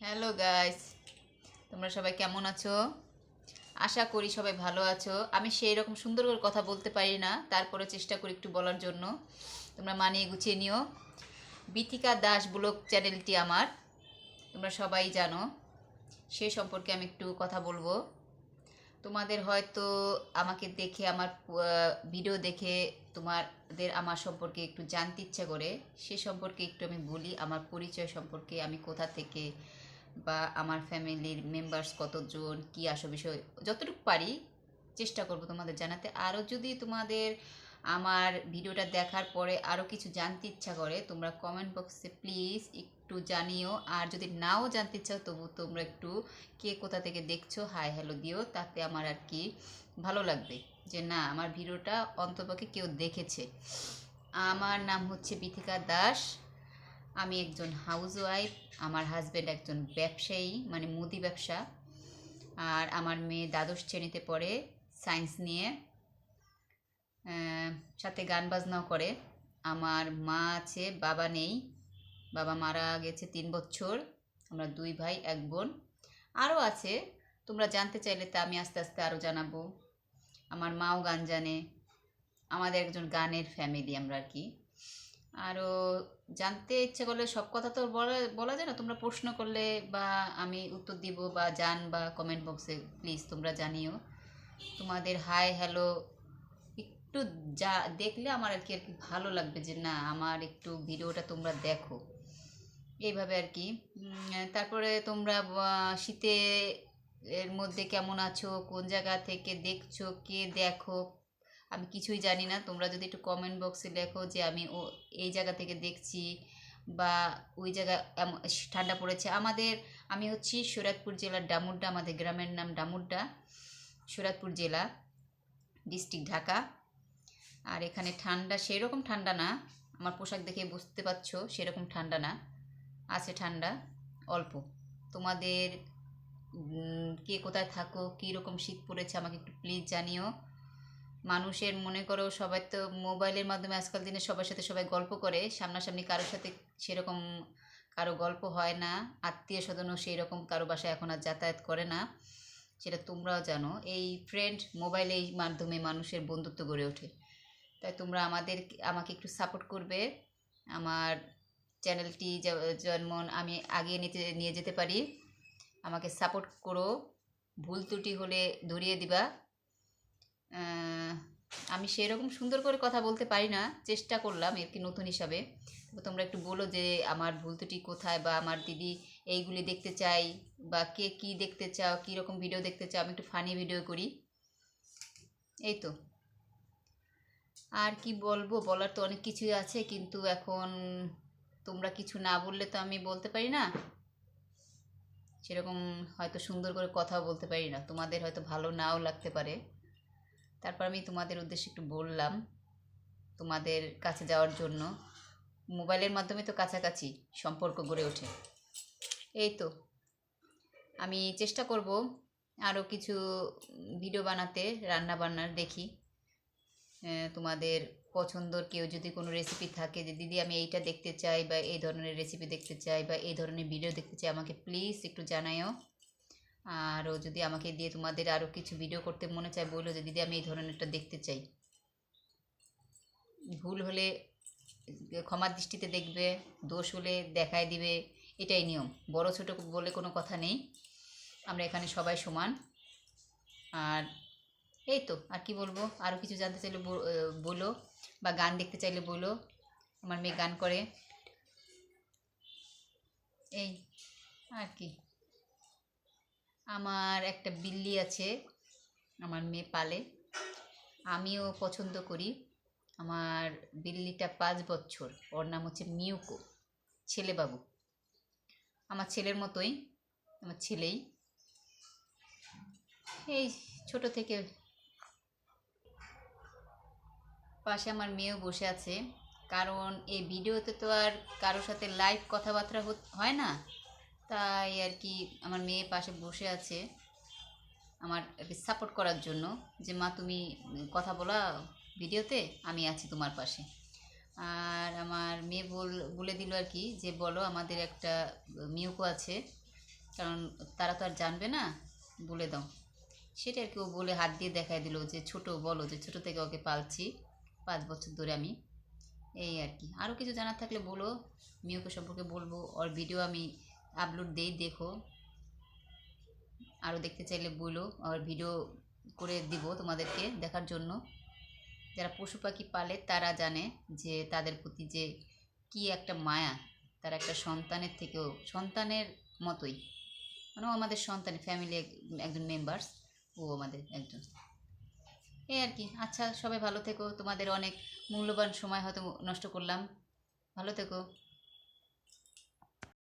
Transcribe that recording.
Hello guys তোমরা সবাই কেমন আছো? আশা করি সবাই ভালো আছো। আমি সেই রকম সুন্দর করে কথা বলতে পারি না তারপরে চেষ্টা করি একটু বলার জন্য। তোমরা মানিয়ে গুছিয়ে নিও। বিথিকা দাস ব্লগ চ্যানেলটি আমার। তোমরা সবাই জানো, সে সম্পর্কে আমি একটু কথা বলব। তোমাদের হয়তো আমাকে দেখে, আমার ভিডিও দেখে তোমাদের আমার সম্পর্কে একটু জানতে ইচ্ছা করে। সে সম্পর্কে একটু আমি বলি, আমার পরিচয় সম্পর্কে আমি কোথা থেকে বা আমার ফ্যামিলির মেম্বার্স কতজন, কি আসো বিষয়, যতটুকু পারি চেষ্টা করব তোমাদের জানাতে। আরও যদি তোমাদের আমার ভিডিওটা দেখার পরে আরও কিছু জানতে ইচ্ছা করে, তোমরা কমেন্ট বক্সে প্লিজ একটু জানিও। আর যদি নাও জানতে ইচ্ছা তবু তোমরা একটু কে কোথা থেকে দেখছ হাই হ্যালো দিও, তাতে আমার আর কি ভালো লাগবে যে না, আমার ভিডিওটা অন্তপক্ষে কেউ দেখেছে। আমার নাম হচ্ছে বিথিকা দাস। আমি একজন হাউসওয়াইফ আমার হাজব্যান্ড একজন ব্যবসায়ী মানে মুদি ব্যবসা। আর আমার মেয়ে দ্বাদশ শ্রেণীতে পড়ে সায়েন্স নিয়ে। সাথে গান বাজনাও করে। আমার মা আছে, বাবা নেই। বাবা মারা গেছে তিন বছর। আমরা দুই ভাই, এক বোন। আরও আছে। তোমরা জানতে চাইলে তা আমি আস্তে আস্তে আরও জানাব। আমার মাও গান জানে। আমাদের একজন গানের ফ্যামিলি আমরা আর কি। আরও জানতে ইচ্ছে করলে সব কথা তো বলা বলা যায় না? তোমরা প্রশ্ন করলে বা আমি উত্তর দিব বা জান বা কমেন্ট বক্সে প্লিজ তোমরা জানিও। তোমাদের হাই হ্যালো একটু যা দেখলে আমার আর কি আর কি ভালো লাগবে যে না, আমার একটু ভিডিওটা তোমরা দেখো। এইভাবে আর কি। তারপরে তোমরা শীতে এর মধ্যে কেমন আছো? কোন জায়গা থেকে দেখছ? কে দেখো? আমি কিছুই জানি না। তোমরা যদি একটু কমেন্ট বক্সে লেখো যে আমি ও এই জায়গা থেকে দেখছি বা ওই জায়গা ঠান্ডা পড়েছে। আমাদের, আমি হচ্ছি সুরাতপুর জেলার ডামুড্ডা, আমাদের গ্রামের নাম ডামুড্ডা, সুরাতপুর জেলা ডিস্ট্রিক্ট ঢাকা। আর এখানে ঠান্ডা, সেরকম ঠান্ডা না। আমার পোশাক দেখে বুঝতে পারছ, সেরকম ঠান্ডা না। আছে ঠান্ডা, অল্প। তোমাদের কে কোথায় থাকো কী রকম শীত পড়েছে আমাকে একটু প্লিজ জানিও। মানুষের মনে করো সবাই তো মোবাইলের মাধ্যমে আজকাল দিনে সবার সাথে সবাই গল্প করে, সামনাসামনি কারোর সাথে সেরকম কারও গল্প হয় না, আত্মীয় স্বজনও সেই রকম কারও বাসায় এখন আর যাতায়াত করে না, সেটা তোমরাও জানো। এই ফ্রেন্ড মোবাইলের মাধ্যমে মানুষের বন্ধুত্ব গড়ে ওঠে। তাই তোমরা আমাদের আমাকে একটু সাপোর্ট করবে। আমার চ্যানেলটি যেমন আমি আগিয়ে নিতে, নিয়ে যেতে পারি, আমাকে সাপোর্ট করো। ভুল ত্রুটি হলে ধরিয়ে দিবা। আমি সেরকম সুন্দর করে কথা বলতে পারি না, চেষ্টা করলাম আর কি নতুন হিসাবে। তোমরা একটু বলো যে, আমার ভুল ত্রুটি কোথায় বা আমার দিদি এইগুলি দেখতে চাই বা কে কি দেখতে চাও রকম ভিডিও দেখতে চাও, আমি একটু ফানি ভিডিও করি। এই তো। আর কি বলব, বলার তো অনেক কিছুই আছে, কিন্তু এখন তোমরা কিছু না বললে তো আমি বলতে পারি না। সেরকম হয়তো সুন্দর করে কথাও বলতে পারি না। তোমাদের হয়তো ভালো নাও লাগতে পারে। তারপর আমি তোমাদের উদ্দেশ্যে একটু বললাম তোমাদের কাছে যাওয়ার জন্য। মোবাইলের মাধ্যমে তো কাছাকাছি সম্পর্ক গড়ে ওঠে। এই তো, আমি চেষ্টা করব আরও কিছু ভিডিও বানাতে রান্না বান্নার দেখি তোমাদের পছন্দর কেউ যদি কোনো রেসিপি থাকে, যে দিদি আমি এইটা দেখতে চাই বা এই ধরনের রেসিপি দেখতে চাই বা এই ধরনের ভিডিও দেখতে চাই, আমাকে প্লিজ একটু জানাইও আরও যদি আমাকে দিয়ে তোমাদের আরও কিছু ভিডিও করতে মনে চায়, বলল যে, দিদি, আমি এই ধরনেরটা দেখতে চাই। ভুল হলে ক্ষমার দৃষ্টিতে দেখবে, দোষ হলে দেখায় দিবে, এটাই নিয়ম। বড় ছোট বলে কোনো কথা নেই। আমরা এখানে সবাই সমান। আর এই তো, আর কি বলব? আরও কিছু জানতে চাইলে বল- বা গান দেখতে চাইলে বলো। আমার মেয়ে গান করে। এই, আর কি। আমার একটা বিল্লি আছে আমার মেয়ে পালে। আমিও পছন্দ করি। আমার বিল্লিটা পাঁচ বছর, ওর নাম হচ্ছে মিউকো ছেলে বাবু আমার ছেলের মতোই, আমার ছেলেই। এই ছোট থেকে পাশে আমার মেয়েও বসে আছে। কারণ এই ভিডিওতে তো আর কারোর সাথে লাইভ কথাবার্তা হয় না? তাই আর কি আমার মেয়ে পাশে বসে আছে আমার সাপোর্ট করার জন্য যে, মা, তুমি কথা বলা ভিডিওতে, আমি আছি তোমার পাশে। আর আমার মেয়ে বল, বলে দিল আর কি যে, বলো, আমাদের একটা মিউকো আছে, কারণ তারা তো আর জানবে না। বলে দাও। সেটা আর কি ও বলে হাত দিয়ে দেখাই দিল যে, ছোট, বলো যে, ছোট থেকে ওকে পালছি, পাঁচ বছর ধরে আমি। এই আর কি আরও কিছু জানার থাকলে বলো, মিউকে সম্পর্কে বলব, ওর ভিডিও আমি আপলোড দেই দেখো আরও দেখতে চাইলে বলো আর ভিডিও করে দিব তোমাদেরকে দেখার জন্য। যারা পশু পাখি পালে তারা জানে যে তাদের প্রতি যে কি একটা মায়া, তার একটা সন্তানের থেকেও, সন্তানের মতোই। মানে আমাদের সন্তান ফ্যামিলি একজন মেম্বার্স ও আমাদের একজন। এই আর কি। আচ্ছা সবাই ভালো থেকো। তোমাদের অনেক মূল্যবান সময় হয়তো নষ্ট করলাম। ভালো থেকো।